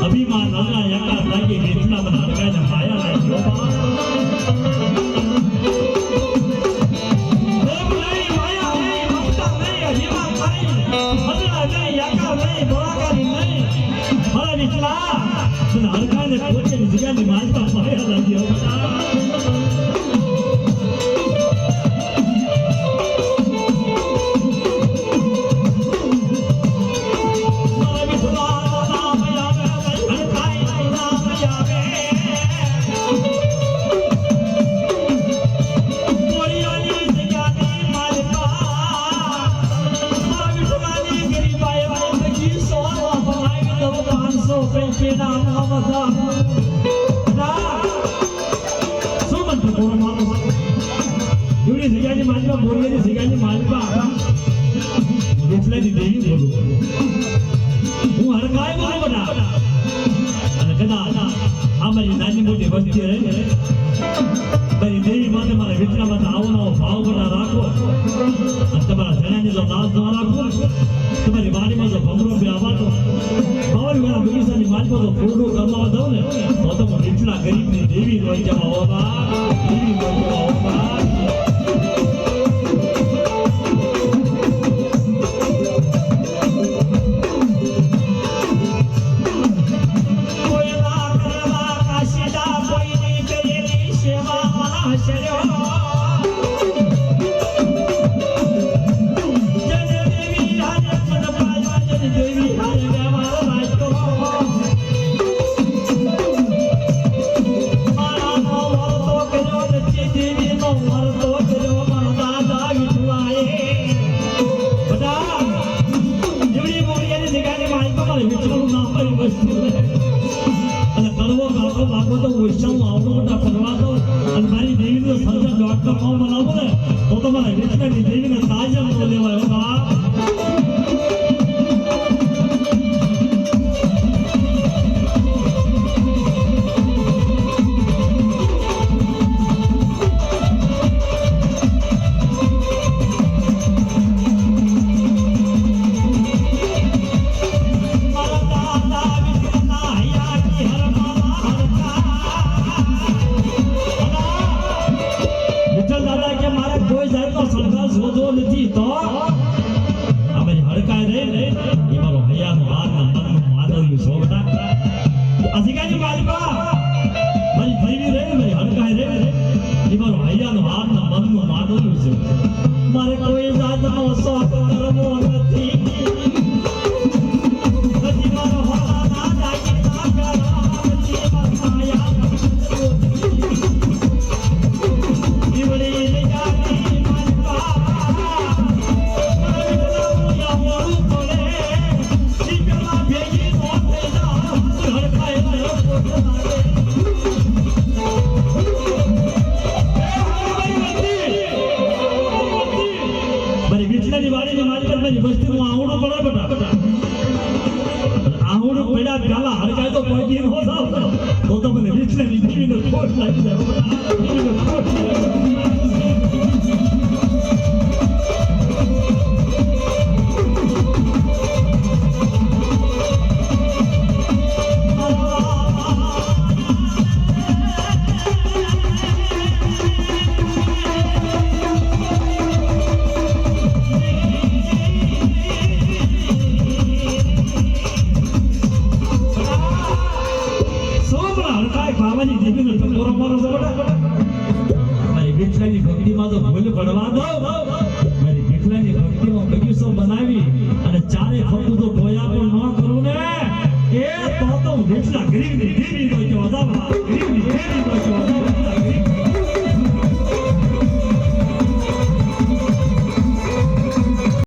અભિમાન અભિમાન વેચના બધા માયા ના 你去哪？去哪里看的？我天你这你的蛮大，妈呀，老刘！પૈકીના નામ હતા. ના. શું બનતું બોલો મારો? એવડી જગ્યાની માલપા, મોરિયાની જગ્યાની માલપા. વિઠ્ઠલાની દેવી બોલું. હું હરખાય બોલું બધા. અને કદાચ આ મારી નાની મોટી વસ્તી રહે મારી દેવી માને મારા વિતરામાં આવો નવો ભાવ બધા રાખો અને તમારા જણાની જો દાસ વિઠલા ગરીબની દેવી રોઈ જવા હો દેવી રોઈ જવા હો બા કડવો કાકો બાપો તો ઓછામાં આવતો બધા દો અને મારી દેવીનો સર્જન ડોક્ટર ન બનાવો ને તો તમારે મારા દેવીને સાજા લેવાય સરકાર શોધવો નથી તો? અમે હડકાય રે ને એ મારો હૈયાનો હાથ ને મનનું માનવ્યું છો બેટા. શીખાય માલિકા મારી ભૈવી રે મારી હડકાય રે એ મારો હૈયાનો હાથ ને મનનું માનવ્યું છે. વિઠલાની વાડીની મારી વસ્તીનું આવડું પડે બેટા. આવડું પડ્યા ગાલા હડકાય તો દી નો થાવ તો તો મને વિઠલાની દેવીનો ખોટ લાગી જાય બાબાની દીકરીનો ટકોરો મારો છો મારી વિઠલાની ભક્તિમાં તો ભૂલ પડવા દો. મારી વિઠલાની ભક્તિમાં બગીચો બનાવી અને ચારે ફરતું તો ડોયા પણ ન કરું ને. એ તો તો વિઠલા ગરીબની દીકરી તો જો અદાવા ગરીબની દીકરી તો જો અદાવા